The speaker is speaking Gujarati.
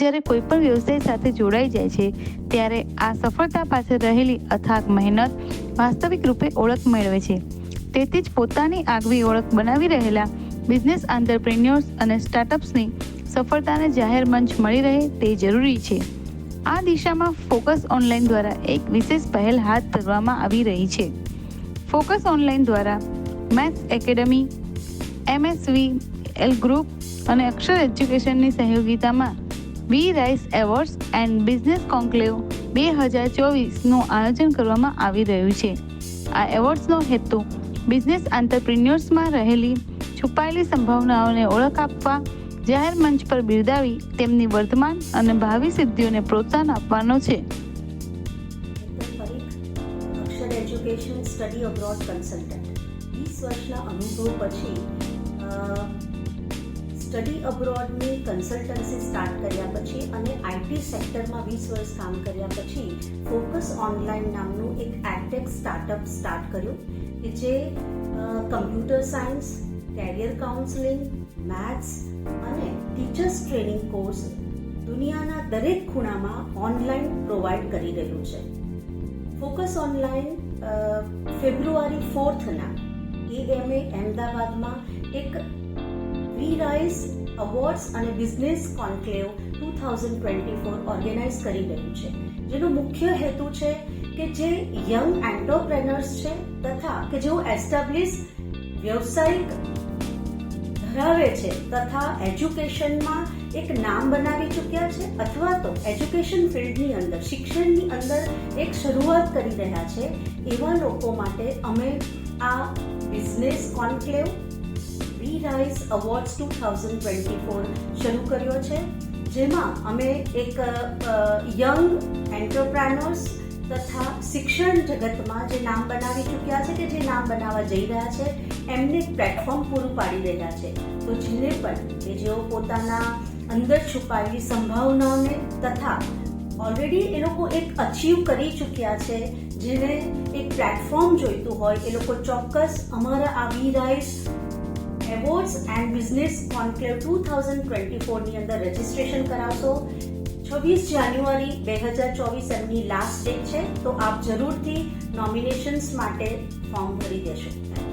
જ્યારે કોઈ પણ વ્યવસાય સાથે જોડાઈ જાય છે, ત્યારે આ સફળતા પાછળ રહેલી અથાગ મહેનત વાસ્તવિક રૂપે ઓળખ મેળવે છે. તેથી જ પોતાની આગવી ઓળખ બનાવી રહેલા બિઝનેસ આંતરપ્રિન્યોર્સ અને સ્ટાર્ટઅપ્સની સફળતાને જાહેર મંચ મળી રહે તે જરૂરી છે. આ દિશામાં ફોકસ ઓનલાઈન દ્વારા એક વિશેષ પહેલ હાથ ધરવામાં આવી રહી છે. ફોકસ ઓનલાઈન દ્વારા maths academy, MSV, L group અને અક્ષર એજ્યુકેશનની સહયોગિતામાં we rise awards and business conclave બે હજાર ચોવીસનું આયોજન કરવામાં આવી રહ્યું છે. આ એવોર્ડ્સનો હેતુ બિઝનેસ આંતરપ્રિન્યોર્સમાં રહેલી છુપાયેલી સંભાવનાઓને ઓળખ આપવા, જાહેર મંચ પર બિરદાવી તેમની વર્તમાન અને ભાવિ સિદ્ધિઓને પ્રોત્સાહન આપવાનો છે. Education study abroad consultant. વીસ વર્ષના અનુભવ પછી સ્ટડી અબ્રોડની કન્સલ્ટન્સી સ્ટાર્ટ કર્યા પછી અને આઈટી સેક્ટરમાં વીસ વર્ષ કામ કર્યા પછી ફોકસ ઓનલાઈન નામનું એક એડટેક સ્ટાર્ટઅપ સ્ટાર્ટ કર્યું કે જે computer science, career counselling, maths અને ટીચર્સ ટ્રેનિંગ કોર્સ દુનિયાના દરેક ખૂણામાં ઓનલાઈન પ્રોવાઈડ કરી રહ્યું છે. ફોકસ ઓનલાઈન ફેબ્રુઆરી ફોર્થના એએમએ અમદાવાદમાં એક વી રાઇઝ અવોર્ડ્સ અને business conclave two thousand twenty four organise કરી રહ્યું છે. જેનો મુખ્ય હેતુ છે કે જે યંગ એન્ટરપ્રેનર્સ છે તથા કે જેઓ એસ્ટાબ્લિશ વ્યવસાયિક ધરાવે છે તથા એજ્યુકેશનમાં એક નામ બનાવી ચૂક્યા છે અથવા તો એજ્યુકેશન ફિલ્ડની અંદર, શિક્ષણની અંદર એક શરૂઆત કરી રહ્યા છે એવા લોકો માટે અમે આ business conclave rise awards two thousand twenty four શરૂ કર્યો છે, જેમાં અમે એક યંગ એન્ટરપ્રેનર્સ તથા શિક્ષણ જગતમાં જે નામ બનાવી ચૂક્યા છે કે જે નામ બનાવવા જઈ રહ્યા છે, એમને પ્લેટફોર્મ પૂરું પાડી રહ્યા છે. તો જેને પણ કે જેઓ પોતાના અંદર છુપાયેલી સંભાવનાઓને તથા ઓલરેડી એ લોકો એક અચીવ કરી ચૂક્યા છે, જેને એક પ્લેટફોર્મ જોઈતું હોય, એ લોકો ચોક્કસ અમારા આ we rise awards and business conclave two thousand twenty ફોરની અંદર રજિસ્ટ્રેશન કરાવશો. છવ્વીસ જાન્યુઆરી બે હજાર ચોવીસ એમની લાસ્ટ ડેટ છે. તો આપ જરૂરથી નોમિનેશન્સ માટે ફોર્મ ભરી દેશો.